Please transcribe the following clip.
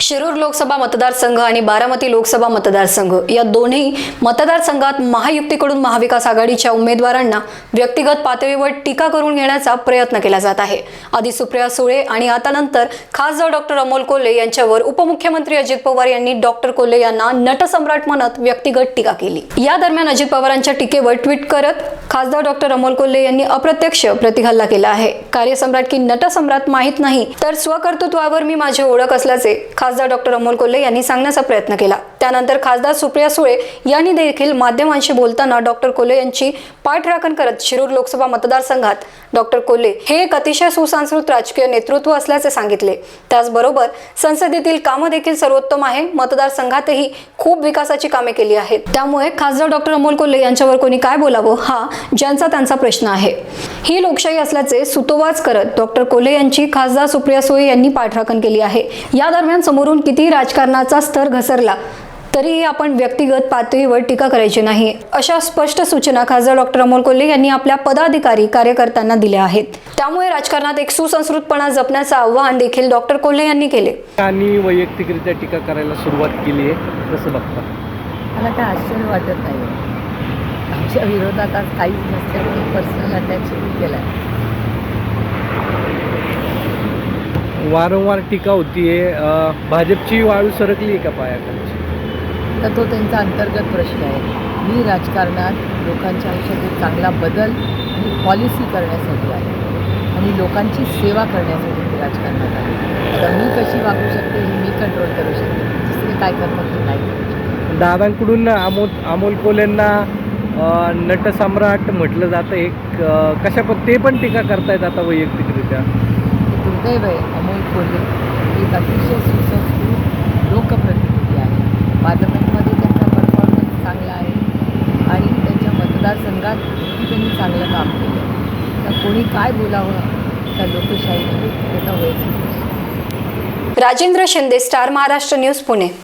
शिरूर लोकसभा मतदारसंघ आणि बारामती लोकसभा मतदारसंघ या दोन्ही मतदारसंघात महायुक्तीकडून महाविकास आघाडीच्या उमेदवारांना व्यक्तिगत पातळीवर टीका करून घेण्याचा प्रयत्न केला जात आहे. आधी सुप्रिया सुळे आणि आता नंतर खासदार डॉक्टर अमोल कोल्हे यांच्यावर उपमुख्यमंत्री अजित पवार यांनी डॉक्टर कोल्हे यांना नटसम्राट म्हणत व्यक्तिगत टीका केली. या दरम्यान अजित पवारांच्या टीकेवर ट्विट करत खासदार डॉक्टर अमोल कोल्हे यांनी अप्रत्यक्ष प्रतिहल्ला केला आहे. कार्यसम्राट की नटसम्राट माहीत नाही तर स्वकर्तृत्वावर मी माझी ओळख असल्याचे खासदार डॉक्टर अमोल कोल्हे यांनी सांगण्याचा प्रयत्न केला. त्यानंतर खासदार सुप्रिया सुळे यांनी देखील माध्यमांशी बोलताना डॉक्टर कोल्हे यांची पाठराखण करत शिरूर लोकसभा मतदारसंघात डॉक्टर कोल्हे हे एक अतिशय सुसंस्कृत राजकीय नेतृत्व असल्याचे सांगितले. त्याचबरोबर संसदेतील कामं देखील सर्वोत्तम आहे. मतदारसंघातही खूप विकासाची कामे केली आहेत. त्यामुळे खासदार डॉक्टर अमोल कोल्हे यांच्यावर कोणी काय बोलावं? हा ज्यांचा त्यांचा प्रश्न आहे. ही लोकशाही असल्याचे सुतोवाच करत डॉक्टर कोल्हे यांची खासदार सुप्रिया सुळे यांनी पाठराखण केली आहे. या दरम्यान समोरून किती राजकारणाचा स्तर घसरला? तरीही आपण व्यक्तिगत पातळीवर टीका करायची नाही अशा स्पष्ट सूचना खासदार डॉक्टर अमोल कोल्हे यांनी आपल्या पदाधिकारी कार्यकर्त्यांना दिल्या आहेत. त्यामुळे राजकारणात एक सुसंस्कृतपणा जपण्याचं आवाहन देखील डॉक्टर कोल्हे यांनी केले. आणि वैयक्तिकरित्या टीका करायला सुरुवात केली आहे कसं बघता? मला काय आश्चर्य वाटत नाही. आमच्या विरोधात आज काहीच नसल्यामुळे पर्सनल अटॅक सुरू केला आहे वारंवार टीका होतीये. भाजपची वाळू सरकली आहे का पायाखालची? तर तो त्यांचा अंतर्गत प्रश्न आहे. मी राजकारणात लोकांच्या आयुष्यात एक चांगला बदल आणि पॉलिसी करण्यासाठी आहे. आणि लोकांची सेवा करण्यासाठी मी राजकारणात आहे. आता मी कशी वागू शकते हे मी कंट्रोल करू शकते. दुसरे काय करतात हे नाही करू शकते. दादांकडून अमोल अमोल कोल्हेंना अं, नटसम्राट म्हटलं जातं एक कशा पण ते पण टीका करतायत आता वैयक्तिकरित्या. दुर्दैव आहे अमोल कोल्हे एक अतिशय सुसंस्कृत लोकप्रतिनिधी आहे. पार्लमेंटमध्ये त्यांचा परफॉर्मन्स चांगला आहे आणि त्यांच्या मतदारसंघात त्यांनी चांगलं काम केलं. तर कोणी काय बोलावं त्या लोकशाहीमध्ये त्याचा वैयक्तिक राजेंद्र शिंदे स्टार महाराष्ट्र न्यूज पुणे.